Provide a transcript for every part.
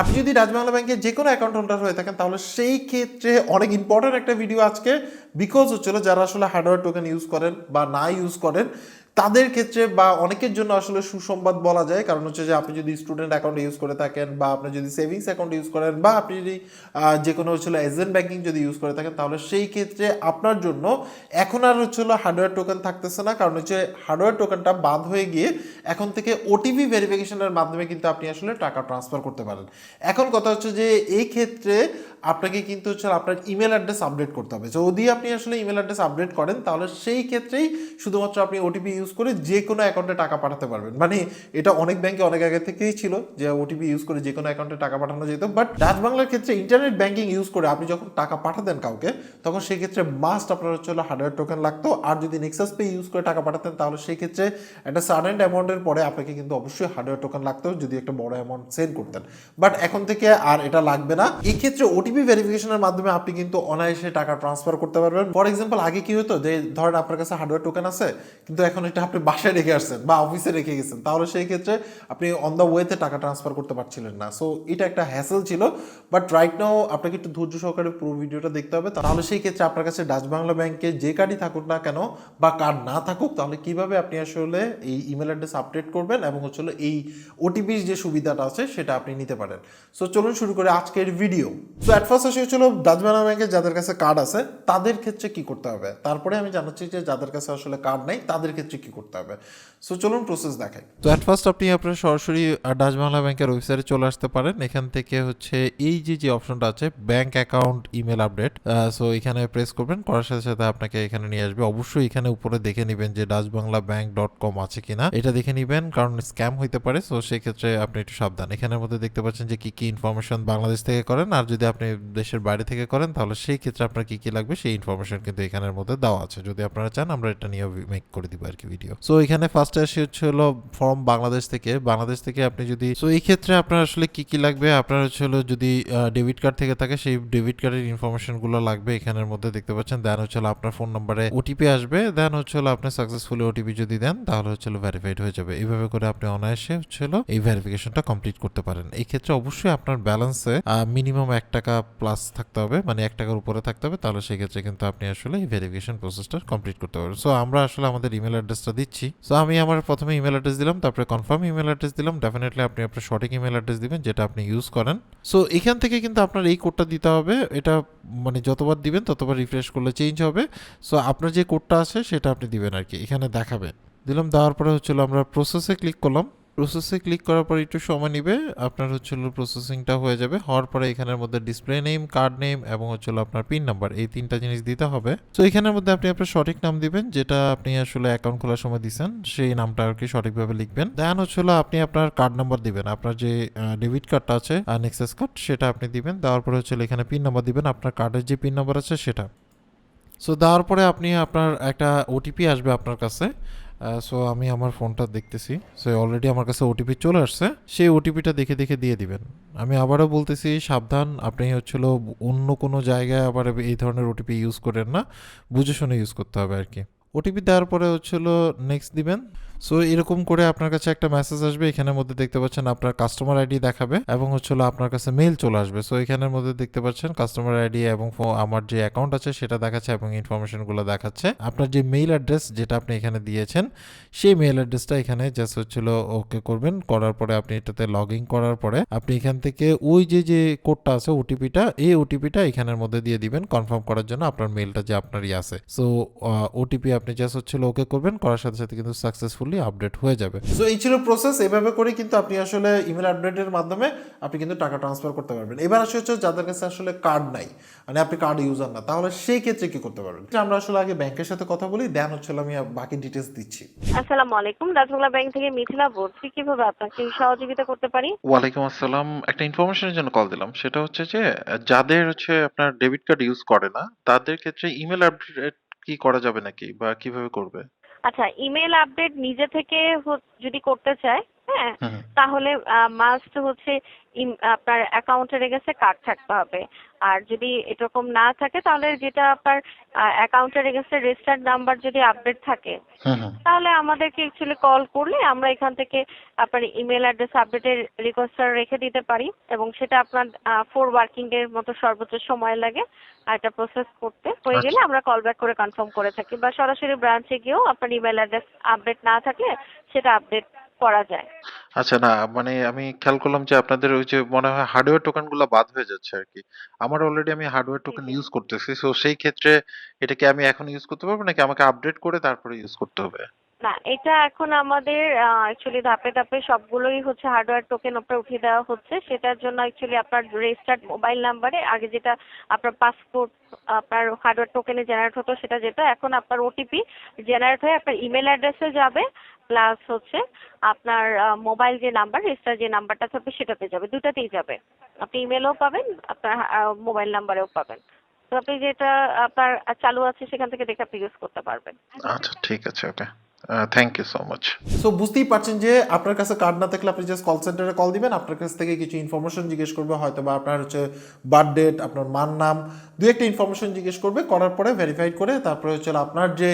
আপনি যদি রাজবাংলা ব্যাংকে যে কোনো অ্যাকাউন্ট হোল্ডার হয়ে থাকেন, তাহলে সেই ক্ষেত্রে অনেক ইম্পর্টেন্ট একটা ভিডিও আজকে বিকজ হচ্ছিল যারা আসলে হার্ডওয়্যার টোকেন ইউজ করেন বা না ইউজ করেন, তাদের ক্ষেত্রে বা অনেকের জন্য আসলে সুসংবাদ বলা যায়। কারণ হচ্ছে যে আপনি যদি স্টুডেন্ট অ্যাকাউন্ট ইউজ করে থাকেন বা আপনি যদি সেভিংস অ্যাকাউন্ট ইউজ করেন বা আপনি যদি যে কোনো হচ্ছিল এজেন্ট ব্যাংকিং যদি ইউজ করে থাকেন, তাহলে সেই ক্ষেত্রে আপনার জন্য এখন আর হচ্ছিল হার্ডওয়্যার টোকেন থাকতেছে না। কারণ হচ্ছে হার্ডওয়্যার টোকেনটা বাদ হয়ে গিয়ে এখন থেকে ওটিপি ভেরিফিকেশনের মাধ্যমে কিন্তু আপনি আসলে টাকা ট্রান্সফার করতে পারেন। এখন কথা হচ্ছে যে, এই ক্ষেত্রে আপনাকে কিন্তু হচ্ছে আপনার ইমেল অ্যাড্রেস আপডেট করতে হবে। যদি আপনি আসলে ইমেল অ্যাড্রেস আপডেট করেন, তাহলে সেই ক্ষেত্রেই শুধুমাত্র আপনি ওটিপি ইউজ করে যে কোনো অ্যাকাউন্টে টাকা পাঠাতে পারবেন। মানে এটা অনেক ব্যাংকে অনেক আগে থেকেই ছিল যে ওটিপি ইউজ করে যে কোনো অ্যাকাউন্টে টাকা পাঠানো যেত। বাট ডাচ বাংলার ক্ষেত্রে ইন্টারনেট ব্যাংকিং ইউজ করে আপনি যখন টাকা পাঠাতেন কাউকে, তখন সেই ক্ষেত্রে মাস্ট আপনার হচ্ছে হলো হার্ডওয়্যার টোকেন লাগতো। আর যদি নেক্সাস পে ইউজ করে টাকা পাঠাতেন, তাহলে সেই ক্ষেত্রে একটা সার্টেন অ্যামাউন্টের পরে আপনাকে কিন্তু অবশ্যই হার্ডওয়্যার টোকেন লাগতো যদি একটা বড় অ্যামাউন্ট সেন্ড করতেন। বাট এখন থেকে আর এটা লাগবে না। এই ক্ষেত্রে ওটিপি ভেরিফিকেশনের মাধ্যমে আপনি কিন্তু অনায়াসে টাকা ট্রান্সফার করতে পারবেন। ফর এক্সাম্পল আগে কি হতো যে ধরেন আপনার কাছে হার্ডওয়্যার টোকেন আছে, কিন্তু এখন এটা আপনি বাসায় রেখে আসছেন বা অফিসে রেখে গেছেন। তাহলে সেই ক্ষেত্রে আপনি অন দ্য ওয়েতে টাকা ট্রান্সফার করতে পারছিলেন না। সো এটা একটা হ্যাসেল ছিল। বাট রাইট নাও আপনাকে একটু ধৈর্য সহকারে পুরো ভিডিওটা দেখতে হবে। তাহলে সেই ক্ষেত্রে আপনার কাছে ডাচ বাংলা ব্যাংকে যে কার্ডই থাকুক না কেন, বা কার্ড না থাকুক, তাহলে কীভাবে আপনি আসলে এই ইমেল অ্যাড্রেস আপডেট করবেন এবং হচ্ছে এই ওটিপির যে সুবিধাটা আছে, সেটা আপনি নিতে পারেন। সো চলুন শুরু করে আজকের ভিডিও সো অ্যাট ফার্স্ট আসে হচ্ছিল ডাচ বাংলা ব্যাংকের যাদের কাছে কার্ড আছে, তাদের ক্ষেত্রে কি করতে হবে? তারপরে আমি জানাচ্ছি যে যাদের কাছে আসলে কার্ড নেই, তাদের ক্ষেত্রে কি করতে হবে? সো চলুন প্রসেস দেখাই। তো অ্যাট ফার্স্ট আপনি আপনার সরাসরি ডাচ বাংলা ব্যাংকের ওয়েবসাইটে চলে আসতে পারেন। এখান থেকে হচ্ছে এই যে যে অপশনটা আছে bank account email update so এখানে প্রেস করবেন, করার সাথে সাথে আপনাকে এখানে নিয়ে আসবে। অবশ্যই এখানে উপরে দেখে নেবেন যে Dutch Bangla bank dot com আছে কিনা, এটা দেখে নেবেন, কারণ স্ক্যাম হইতে পারে সো সেক্ষেত্রে আপনি একটু সাবধান। এখানের মধ্যে দেখতে পাচ্ছেন যে কি কি ইনফরমেশন বাংলাদেশ থেকে করেন, আর যদি আপনি দেশের বাইরে থেকে করেন, তাহলে সেই ক্ষেত্রে আপনার কি কি লাগবে, সেই ইনফরমেশন কিন্তু এখানের মধ্যে দেওয়া আছে। যদি আপনারা চান, আমরা এটা নিয়ে মেক করে দিব আর কি ভিডিও সো এখানে ফার্স্টে আসে হচ্ছে হলো ফর্ম বাংলাদেশ থেকে। বাংলাদেশ থেকে আপনি যদি সো এই ক্ষেত্রে আপনার আসলে কি কি লাগবে? আপনার হচ্ছে হলো যদি ডেবিট কার্ড থেকে থাকে, সেই ডেবিট কার্ডের ইনফরমেশনগুলো লাগবে এখানের মধ্যে, দেখতে পাচ্ছেন। দেন হচ্ছে আপনার ফোন নাম্বারে ওটিপি আসবে। দেন হচ্ছে আপনি সাকসেসফুলি ওটিপি যদি দেন, তাহলে হচ্ছে হলো ভেরিফাইড হয়ে যাবে। এইভাবে করে আপনি অনায়াসে হচ্ছে এই ভেরিফিকেশনটা কমপ্লিট করতে পারেন। এই ক্ষেত্রে অবশ্যই আপনার ব্যালেন্সে মিনিমাম এক টাকা প্লাস থাকতে হবে মানে এক টাকার উপরে থাকতে হবে। তাহলে সেই ক্ষেত্রে কিন্তু আপনি আসলে এই ভেরিফিকেশন প্রসেসটা কমপ্লিট করতে পারবেন। সো আমরা আসলে আমাদের ইমেল অ্যাড্রেসটা দিচ্ছি। সো আমি আমার প্রথমে ইমেল অ্যাড্রেস দিলাম, তারপরে কনফার্ম ইমেল অ্যাড্রেস দিলাম। ডেফিনেটলি আপনি আপনার সঠিক ইমেল অ্যাড্রেস দিবেন, যেটা আপনি ইউজ করেন। সো এখান থেকে কিন্তু আপনার এই কোডটা দিতে হবে। এটা মানে যতবার দিবেন, ততবার রিফ্রেশ করলে চেঞ্জ হবে। সো আপনার যে কোডটা আছে, সেটা আপনি দিবেন আর কি এখানে দেখাবেন। দিলাম, দেওয়ার পরে হচ্ছিল আমরা প্রসেসে ক্লিক করলাম। প্রসেসে ক্লিক করার পর একটু সময় নিবে। আপনার হচ্ছিল প্রসেসিংটা হয়ে যাবে। হওয়ার পরে এখানের মধ্যে ডিসপ্লে নেম কার্ড নেম এবং হচ্ছিল আপনার পিন নাম্বার এই তিনটা জিনিস দিতে হবে। তো এখানের মধ্যে আপনি আপনার সঠিক নাম দিবেন, যেটা আপনি আসলে অ্যাকাউন্ট খোলার সময় দিছেন, সেই নামটা আর কি সঠিকভাবে লিখবেন। দেন হচ্ছিল আপনি আপনার কার্ড নাম্বার দিবেন। আপনার যে ডেবিট কার্ডটা আছে নেক্সাস কার্ড সেটা আপনি দিবেন। দেওয়ার পরে হচ্ছিল এখানে পিন নাম্বার দিবেন। আপনার কার্ডের যে পিন নাম্বার আছে, সেটা। সো দেওয়ার পরে আপনি আপনার একটা ওটিপি আসবে আপনার কাছে। সো আমি আমার ফোনটা দেখতেছি। সো অলরেডি আমার কাছে ওটিপি চলে আসছে। সেই ওটিপিটা দেখে দেখে দিয়ে দিবেন। আমি আবারও বলতেছি, সাবধান। আপনি হচ্ছিল অন্য কোনো জায়গায় আবার এই ধরনের ওটিপি ইউজ করেন না। বুঝে শুনে ইউজ করতে হবে আর কি ওটিপি দেওয়ার পরে হচ্ছিল নেক্সট দিবেন। সো এরকম করে আপনার কাছে একটা মেসেজ আসবে, এখানের মধ্যে দেখতে পাচ্ছেন আপনার কাস্টমার আইডি দেখাবে এবং হচ্ছিল আপনার কাছে মেল চলে আসবে। সো এখানের মধ্যে দেখতে পাচ্ছেন কাস্টমার আইডি এবং আমার যে অ্যাকাউন্ট আছে সেটা দেখাচ্ছে এবং ইনফরমেশনগুলো দেখাচ্ছে। আপনার যে মেইল অ্যাড্রেস যেটা আপনি এখানে দিয়েছেন, সেই মেইল অ্যাড্রেসটা এখানে জাস্ট হচ্ছিল ওকে করবেন। করার পরে আপনি এটাতে লগ ইন করার পরে আপনি এখান থেকে ওই যে যে কোডটা আছে ওটিপিটা এই ওটিপিটা এখানের মধ্যে দিয়ে দিবেন। কনফার্ম করার জন্য আপনার মেইলটা যে আপনারই আছে। সো ওটিপি আপনি জাস্ট হচ্ছিল ওকে করবেন। করার সাথে সাথে কিন্তু সাকসেসফুলি আপডেট হয়ে যাবে। সো এই ছিল প্রসেস এভাবে করে কিন্তু আপনি আসলে ইমেল আপডেটের মাধ্যমে আপনি কিন্তু টাকা ট্রান্সফার করতে পারবেন। এবার আসে হচ্ছে যাদের কাছে আসলে কার্ড নাই মানে আপনি কার্ড ইউজার না তাহলে সেই ক্ষেত্রে কি করতে পারবেন? আমরা আসলে আগে ব্যাংকের সাথে কথা বলি দেন হচ্ছে আমি বাকি ডিটেলস দিচ্ছি। আসসালামু আলাইকুম। রাজবাংলা ব্যাংক থেকে মিথিলা বলছি কীভাবে আপনাকে সহযোগিতা করতে পারি? ওয়ালাইকুম আসসালাম। একটা ইনফরমেশনের জন্য কল দিলাম সেটা হচ্ছে যে যাদের হচ্ছে আপনার ডেবিট কার্ড ইউজ করে না তাদের ক্ষেত্রে ইমেল আপডেট কি করা যাবে নাকি বা কীভাবে করবে? আচ্ছা email update নিজে থেকে যদি করতে চায় হ্যাঁ হুম। তাহলে মাস্ট হচ্ছে আপনার অ্যাকাউন্টের গেছে কার্ড থাকতে হবে। আর যদি এরকম না থাকে তাহলে যেটা আপনার অ্যাকাউন্টের গেছে রেজিস্টার্ড নাম্বার যদি আপডেট থাকে হুম হুম। তাহলে আমাদেরকে অ্যাকচুয়ালি কল করলে আমরা এখান থেকে আপনার ইমেল অ্যাড্রেস আপডেটের রিকোয়েস্টটা রেখে দিতে পারি এবং সেটা আপনার ফোর ওয়ার্কিং ডে মতো সর্বোচ্চ সময় লাগে। আর এটা প্রসেস করতে হয়ে গেলে আমরা কল ব্যাক করে কনফার্ম করে থাকি বা সরাসরি ব্রাঞ্চে গিয়েও আপনার ইমেল অ্যাড্রেস আপডেট না থাকলে সেটা আপডেট করা যায়। আচ্ছা না মানে আমি খেয়াল করলাম যে আপনাদের ওই যে মনে হয় হার্ডওয়্যার টোকেনগুলো বাদ হয়ে যাচ্ছে আর কি আমার অলরেডি আমি হার্ডওয়্যার টোকেন ইউজ করতেছি সো সেই ক্ষেত্রে এটাকে আমি এখন ইউজ করতে পারব নাকি আমাকে আপডেট করে তারপরে ইউজ করতে হবে? না, এটা এখন আমাদের অ্যাকচুয়ালি ধাপে ধাপে সবগুলোই হচ্ছে হার্ডওয়্যার টোকেন উপরে উঠিয়ে দেওয়া হচ্ছে। সেটার জন্য অ্যাকচুয়ালি আপনার রেজিস্টার্ড মোবাইল নাম্বারে আগে যেটা আপনার পাসপোর্ট আপনার হার্ডওয়্যার টোকেনে জেনারেট হতো সেটা যেটা, এখন আপনার ওটিপি জেনারেট হয়ে আপনার ইমেল অ্যাড্রেসে যাবে প্লাস হচ্ছে আপনার মোবাইল যে নাম্বার রেজিস্টার যে নাম্বারটা থাকবে সেটাতে যাবে, দুটাতেই যাবে। আপনি ইমেলও পাবেন, আপনার মোবাইল নাম্বারেও পাবেন। তো আপনি যেটা আপনার চালু আছে সেখান থেকে দেখে আপনি ইউজ করতে পারবেন। আচ্ছা ঠিক আছে okay thank you so much so বুঝতেই পারছেন যে আপনার কাছে কার্ড না থাকলে আপনি জাস্ট কল সেন্টারে কল দিবেন, আপনার কাছ থেকে কিছু ইনফরমেশন জিজ্ঞেস করবে, হয়তো বা আপনার হচ্ছে বার্থ ডেট আপনার মান নাম, দু একটা ইনফরমেশন জিজ্ঞেস করবে, করার পরে ভেরিফাইড করে তারপরে হচ্ছে আপনার যে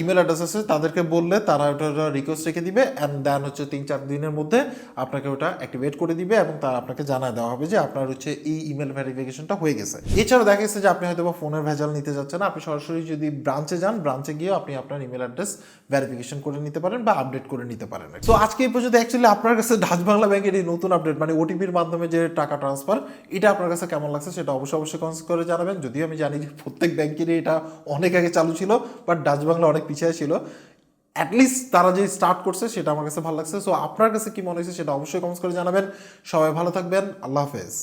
ইমেল অ্যাড্রেস আছে তাদেরকে বললে তারা ওটা রিকোয়েস্ট রেখে দিবে অ্যান্ড দেন হচ্ছে তিন চার দিনের মধ্যে আপনাকে ওটা অ্যাক্টিভেট করে দিবে এবং তার আপনাকে জানায় দেওয়া হবে যে আপনার হচ্ছে এই ইমেল ভেরিফিকেশনটা হয়ে গেছে। এছাড়াও দেখা গেছে যে আপনি হয়তো বা ফোনের ভেজাল নিতে যাচ্ছেন, আপনি সরাসরি যদি ব্রাঞ্চে যান ব্রাঞ্চে গিয়ে আপনি আপনার ইমেল অ্যাড্রেস ভেরিফিকেশন করে নিতে পারেন বা আপডেট করে নিতে পারেন তো আজকে এই পর্যন্ত অ্যাকচুয়ালি আপনার কাছে ডাচ বাংলা ব্যাংকের এই নতুন আপডেট মানে ওটিপির মাধ্যমে যে টাকা ট্রান্সফার এটা আপনার কাছে কেমন লাগছে সেটা অবশ্যই অবশ্যই কমেন্টস করে জানাবেন। যদিও আমি জানি যে প্রত্যেক ব্যাংকেরই এটা অনেক আগে চালু ছিল বাট ডাচ বাংলা অনেক পিছিয়ে ছিল। অ্যাটলিস্ট তারা যে স্টার্ট করছে সেটা আমার কাছে ভালো লাগছে। সো আপনার কাছে কি মনে হয়েছে সেটা অবশ্যই কমেন্টস করে জানাবেন। সবাই ভালো থাকবেন। আল্লাহ হাফেজ।